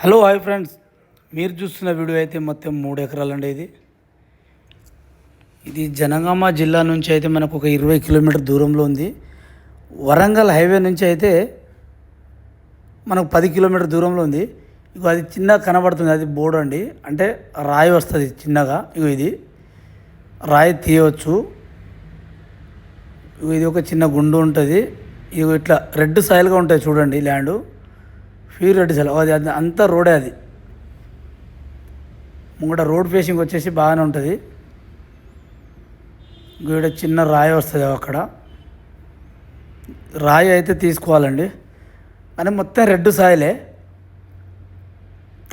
Hello hi friends. మీరు చూస్తున్న video అయితే మొత్తం మూడు ఎకరాలండి ఇది. ఇది జనగామ జిల్లా నుంచి అయితే మనకు ఒక ఇరవై కిలోమీటర్ దూరంలో ఉంది. వరంగల్ హైవే నుంచి అయితే మనకు పది కిలోమీటర్ దూరంలో ఉంది. ఇగో అది చిన్నగా కనబడుతుంది అది బోర్డు అండి. అంటే రాయి వస్తుంది చిన్నగా ఇగో ఇది. రాయి తీయవచ్చు ఇగో ఇది ఒక చిన్న గుండు ఉంటుంది. ఇగో ఇట్లా రెడ్ సాయిల్గా ఉంటుంది చూడండి ల్యాండ్. ప్యూర్ రెడ్ అది అంత అంతా రోడే అది. ముంగట రోడ్ ఫేసింగ్ వచ్చేసి బాగానే ఉంటుంది. ఇక్కడ చిన్న రాయి వస్తుంది అక్కడ. రాయి అయితే తీసుకోవాలండి. కానీ మొత్తం రెడ్ సాయిలే.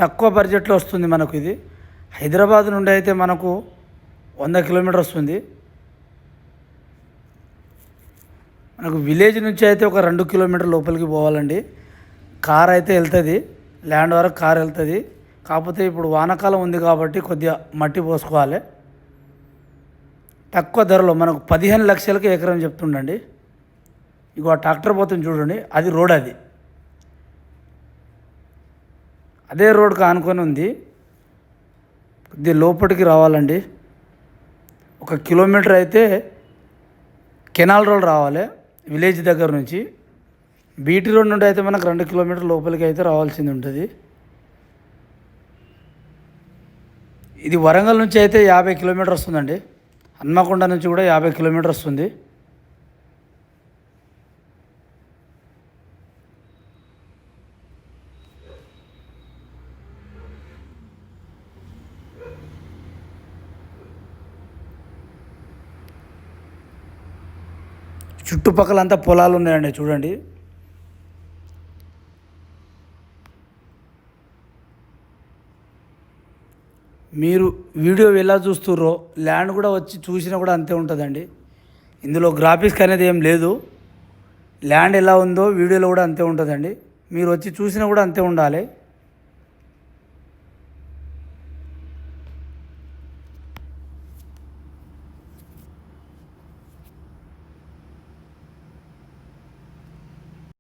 తక్కువ బడ్జెట్లో వస్తుంది మనకు ఇది. హైదరాబాద్ నుండి అయితే మనకు వంద కిలోమీటర్ వస్తుంది. మనకు విలేజ్ నుంచి అయితే ఒక రెండు కిలోమీటర్ లోపలికి పోవాలండి. కార్ అయితే వెళ్తుంది ల్యాండ్ వరకు కార్ వెళ్తుంది. కాకపోతే ఇప్పుడు వానాకాలం ఉంది కాబట్టి కొద్దిగా మట్టి పోసుకోవాలి. తక్కువ ధరలో మనకు పదిహేను లక్షలకి ఎకరం చెప్తుండండి. ఇగో ఆ ట్రాక్టర్ పోతుంది చూడండి అది రోడ్ అది. అదే రోడ్కి ఆనుకొని ఉంది. కొద్ది లోపలికి రావాలండి. ఒక కిలోమీటర్ అయితే కెనాల్ రోడ్ రావాలి విలేజ్ దగ్గర నుంచి. బీటీ రోడ్ నుండి అయితే మనకు రెండు కిలోమీటర్ లోపలికి అయితే రావాల్సింది ఉంటుంది. ఇది వరంగల్ నుంచి అయితే యాభై కిలోమీటర్ వస్తుందండి. హన్మకొండ నుంచి కూడా యాభై కిలోమీటర్ వస్తుంది. చుట్టుపక్కల అంతా పొలాలు ఉన్నాయండి చూడండి. మీరు వీడియో ఎలా చూస్తుర్రో ల్యాండ్ కూడా వచ్చి చూసినా కూడా అంతే ఉంటుందండి. ఇందులో గ్రాఫిక్స్ అనేది ఏం లేదు. ల్యాండ్ ఎలా ఉందో వీడియోలో కూడా అంతే ఉంటుందండి. మీరు వచ్చి చూసినా కూడా అంతే ఉండాలి.